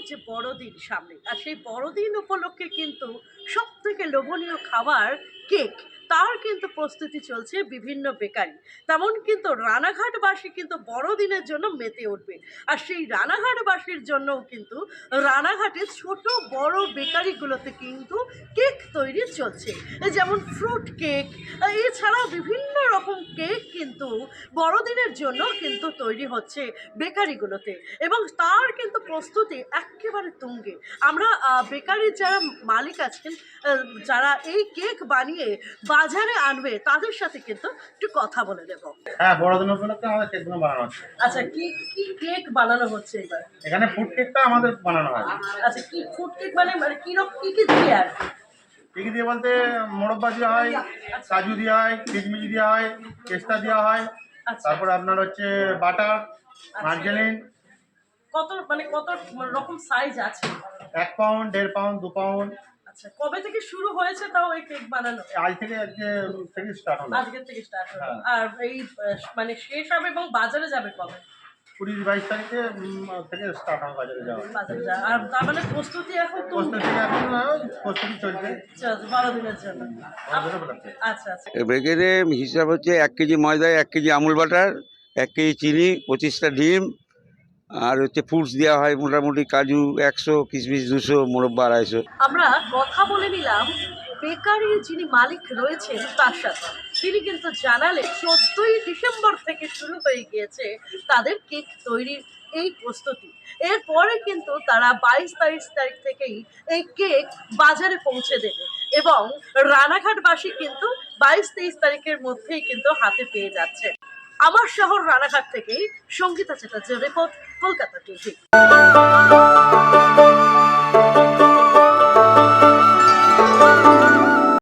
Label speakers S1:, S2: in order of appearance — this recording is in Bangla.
S1: যে বড়দিন সামনে আর সেই বড়দিন উপলক্ষে কিন্তু সব থেকে লোভনীয় খাবার কেক। তার কিন্তু প্রস্তুতি চলছে বিভিন্ন বেকারি। তেমন কিন্তু রানাঘাটবাসী কিন্তু বড়দিনের জন্য মেতে উঠবে। আর সেই রানাঘাটবাসীর জন্যও কিন্তু রানাঘাটে ছোট বড় বেকারিগুলোতে কিন্তু কেক তৈরি চলছে। যেমন ফ্রুট কেক, এছাড়াও বিভিন্ন রকম কেক কিন্তু বড়দিনের জন্য কিন্তু তৈরি হচ্ছে বেকারিগুলোতে। এবং তার কিন্তু প্রস্তুতি একেবারে তুঙ্গে। আমরা বেকারির যারা মালিক আছেন যারা এই কেক বানিয়ে বাজারে আনবে তাদের সাথে কিন্তু একটু কথা বলে দেব
S2: হ্যাঁ বড়দিন উপলক্ষে আমাদের কেকগুলো বানানো হচ্ছে।
S1: আচ্ছা কি কি কেক বানানো হচ্ছে এবার?
S2: এখানে ফুড কেকটা আমাদের বানানো হয়।
S1: আচ্ছা কি ফুড কেক মানে মানে কি রকম কি কি দিয়ে আর? কি?
S2: দিয়ে বলতে মোরব্বা দেওয়া হয় কাজু দেওয়া হয় কিচমিচ দেওয়া হয় পেস্তা দেওয়া হয়।
S1: আচ্ছা।
S2: তারপরে আপনার হচ্ছে বাটার মার্জেলিন।
S1: কত মানে কত রকম সাইজ আছে?
S2: এক পাউন্ড দেড় পাউন্ড দু পাউন্ড
S1: আচ্ছা কবে থেকে শুরু হয়েছে তাও এই কেক বানানো?
S2: আজ থেকে আজকে থেকে স্টার্ট হলো।
S1: আজকের থেকে স্টার্ট হলো।
S2: হ্যাঁ।
S1: আর এই মানে শেষ হবে এবং বাজারে যাবে কবে?
S2: কুড়ি বাইশ তারিখে থেকে স্টার্ট হবে বাজারে যাওয়া।
S1: বাজারে যাবে আর তার মানে প্রস্তুতি এখন তো
S2: প্রস্তুতি এখন প্রস্তুতি চলছে।
S1: বড় দিনের জন্য। আচ্ছা আচ্ছা।
S3: বেগেরে হিসাব হচ্ছে এক কেজি ময়দা এক কেজি আমুল বাটার এক কেজি চিনি পঁচিশটা ডিম আর হচ্ছে ফ্রুটস দেওয়া হয় মোটামুটি কাজু একশো, কিশমিশ দুশো, মোরব্বা আড়াইশো।
S1: আমরা কথা বলে নিলাম, বেকারির যিনি মালিক রয়েছেন তার সাথে, তিনি কিন্তু জানালেন চোদ্দই ডিসেম্বর থেকে শুরু হয়ে গিয়েছে তাদের কেক তৈরির এই প্রস্তুতি। এরপরে কিন্তু তারা বাইশ তারিখ তারিখ থেকেই এই কেক বাজারে পৌঁছে দেবে এবং রানাঘাটবাসী কিন্তু বাইশ তেইশ তারিখের মধ্যেই কিন্তু হাতে পেয়ে যাচ্ছে। আমার শহর রানাঘাট থেকে সঙ্গীতা চ্যাটার্জির রিপোর্ট কলকাতা টিভি।